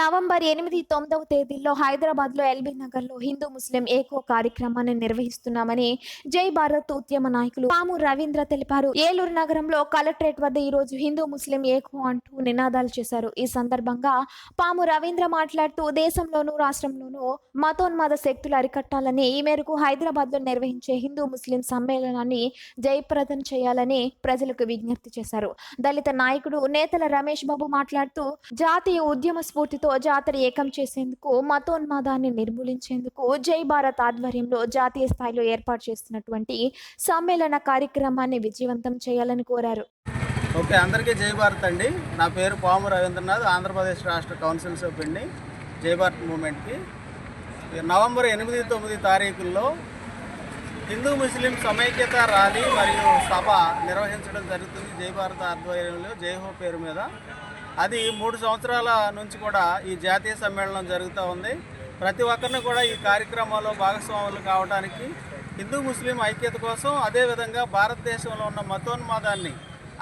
November ఎనిమిది తొమ్మిదవ తేదీల్లో హైదరాబాద్లో ఎల్బీ నగర్లో హిందూ ముస్లిం ఏకో కార్యక్రమాన్ని నిర్వహిస్తున్నామని జై భారత్ ఉద్యమ నాయకులు పాము రవీంద్ర తెలిపారు. ఏలూరు నగరంలో కలెక్టరేట్ వద్ద ఈ రోజు హిందూ ముస్లిం ఏకో అంటూ నినాదాలు చేశారు. ఈ సందర్భంగా పాము రవీంద్ర మాట్లాడుతూ దేశంలోనూ రాష్ట్రంలోనూ మతోన్మాద శక్తులు అరికట్టాలని ఈ మేరకు హైదరాబాద్లో నిర్వహించే హిందూ ముస్లిం సమ్మేళనాన్ని జయప్రదం చేయాలని ప్రజలకు విజ్ఞప్తి చేశారు. దళిత నాయకుడు నేతల రమేష్ బాబు మాట్లాడుతూ జాతీయ ఉద్యమ స్ఫూర్తి స్ఫూర్తితో జాతర ఏకం చేసేందుకు మతోన్మాదాన్ని నిర్మూలించేందుకు జై భారత్ ఆధ్వర్యంలో జాతీయ స్థాయిలో ఏర్పాటు చేస్తున్నటువంటి సమ్మేళన కార్యక్రమాన్ని విజయవంతం చేయాలని కోరారు. ఓకే అందరికీ జై భారత్ అండి. నా పేరు పాము రవీంద్రనాథ్ ఆంధ్రప్రదేశ్ రాష్ట్ర కౌన్సిల్ సభ్యుడిని జై భారత్ మూమెంట్కి నవంబర్ ఎనిమిది తొమ్మిది తారీఖుల్లో హిందూ ముస్లిం సమైక్యత ర్యాలీ మరియు సభ నిర్వహించడం జరుగుతుంది జై భారత్ ఆధ్వర్యంలో జై హో పేరు మీద. అది మూడు సంవత్సరాల నుంచి కూడా ఈ జాతీయ సమ్మేళనం జరుగుతూ ఉంది. ప్రతి ఒక్కరిని కూడా ఈ కార్యక్రమంలో భాగస్వాములు కావడానికి హిందూ ముస్లిం ఐక్యత కోసం అదేవిధంగా భారతదేశంలో ఉన్న మతోన్మాదాన్ని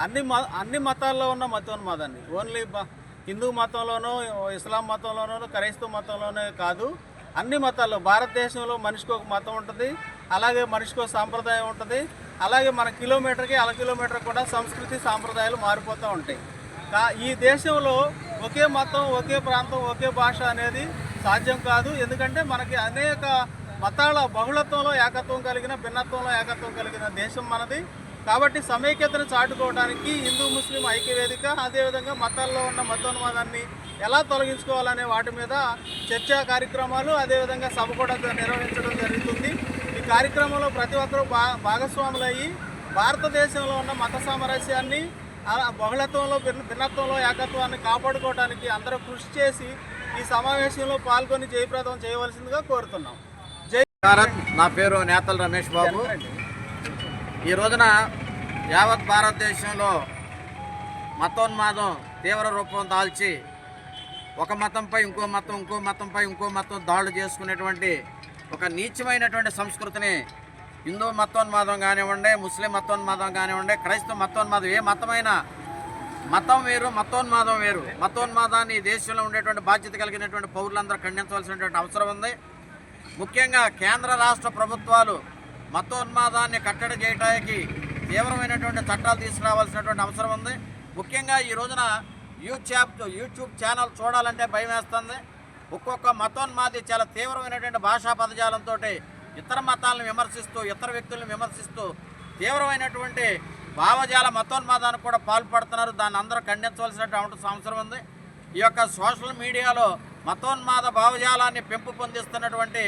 అన్ని మ అన్ని మతాల్లో ఉన్న మతోన్మాదాన్ని ఓన్లీ హిందూ మతంలోనూ ఇస్లాం మతంలోనూ క్రైస్తవ మతంలోనే కాదు అన్ని మతాల్లో భారతదేశంలో మనిషికి ఒక మతం ఉంటుంది అలాగే మనిషికి ఒక సాంప్రదాయం ఉంటుంది అలాగే మన కిలోమీటర్కి అర కిలోమీటర్ కూడా సంస్కృతి సాంప్రదాయాలు మారిపోతూ ఉంటాయి. ఈ దేశంలో ఒకే మతం ఒకే ప్రాంతం ఒకే భాష అనేది సాధ్యం కాదు. ఎందుకంటే మనకి అనేక మతాల బహుళత్వంలో ఏకత్వం కలిగిన భిన్నత్వంలో ఏకత్వం కలిగిన దేశం మనది. కాబట్టి సమైక్యతను చాటుకోవడానికి హిందూ ముస్లిం ఐక్యవేదిక అదేవిధంగా మతాల్లో ఉన్న మతోన్మాదాన్ని ఎలా తొలగించుకోవాలనే వాటి మీద చర్చా కార్యక్రమాలు అదేవిధంగా సభ కూడా నిర్వహించడం జరుగుతుంది. ఈ కార్యక్రమంలో ప్రతి ఒక్కరూ భా భాగస్వాములయ్యి భారతదేశంలో ఉన్న మత సామరస్యాన్ని బహుళత్వంలో భిన్న భిన్నత్వంలో ఏకత్వాన్ని కాపాడుకోవడానికి అందరూ కృషి చేసి ఈ సమావేశంలో పాల్గొని జయప్రదం చేయవలసిందిగా కోరుతున్నాం. జై భారత్. నా పేరు నేతల రమేష్ బాబు. ఈ రోజున యావత్ భారతదేశంలో మతోన్మాదం తీవ్ర రూపం దాల్చి ఒక మతంపై ఇంకో మతం ఇంకో మతంపై ఇంకో మతం దాడులు చేసుకునేటువంటి ఒక నీచమైనటువంటి సంస్కృతిని హిందూ మతోన్మాదం కానివ్వండి ముస్లిం మతోన్మాదం కానివ్వండి క్రైస్తవ మతోన్మాదం ఏ మతమైనా మతం వేరు మతోన్మాదం వేరు. మతోన్మాదాన్ని ఈ దేశంలో ఉండేటువంటి బాధ్యత కలిగినటువంటి పౌరులందరూ ఖండించవలసినటువంటి అవసరం ఉంది. ముఖ్యంగా కేంద్ర రాష్ట్ర ప్రభుత్వాలు మతోన్మాదాన్ని కట్టడి చేయడానికి తీవ్రమైనటువంటి చట్టాలు తీసుకురావాల్సినటువంటి అవసరం ఉంది. ముఖ్యంగా ఈ రోజున యూట్యూబ్ యూట్యూబ్ ఛానల్ చూడాలంటే భయం వేస్తుంది. ఒక్కొక్క మతోన్మాది చాలా తీవ్రమైనటువంటి భాషా పదజాలంతో ఇతర మతాలను విమర్శిస్తూ ఇతర వ్యక్తులను విమర్శిస్తూ తీవ్రమైనటువంటి భావజాల మతోన్మాదానికి కూడా పాల్పడుతున్నారు. దాన్ని అందరూ ఖండించవలసినటువంటి అవసరం ఉంది. ఈ యొక్క సోషల్ మీడియాలో మతోన్మాద భావజాలాన్ని పెంపు పొందిస్తున్నటువంటి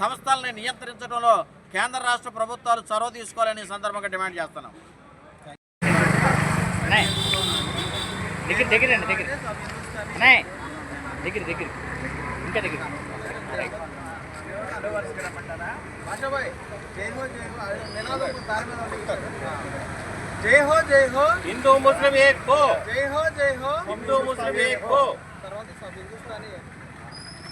సంస్థల్ని నియంత్రించడంలో కేంద్ర రాష్ట్ర ప్రభుత్వాలు చొరవ తీసుకోవాలని సందర్భంగా డిమాండ్ చేస్తున్నాం. దగ్గర దగ్గర అండి దగ్గర. దగ్గర దగ్గర. ఇంకా దగ్గర. जय हो जय हो। हिंदू मुस्लिम एक हो जय हो जय हो हिंदू मुस्लिम एक हो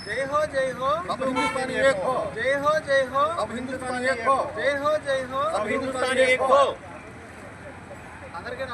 जय हो जय हो अब हिंदुस्तान एक हो। जय हो जय हो। अब हिंदुस्तान एक हो। जय हो जय हो अब हिंदुस्तान एक हो अगर के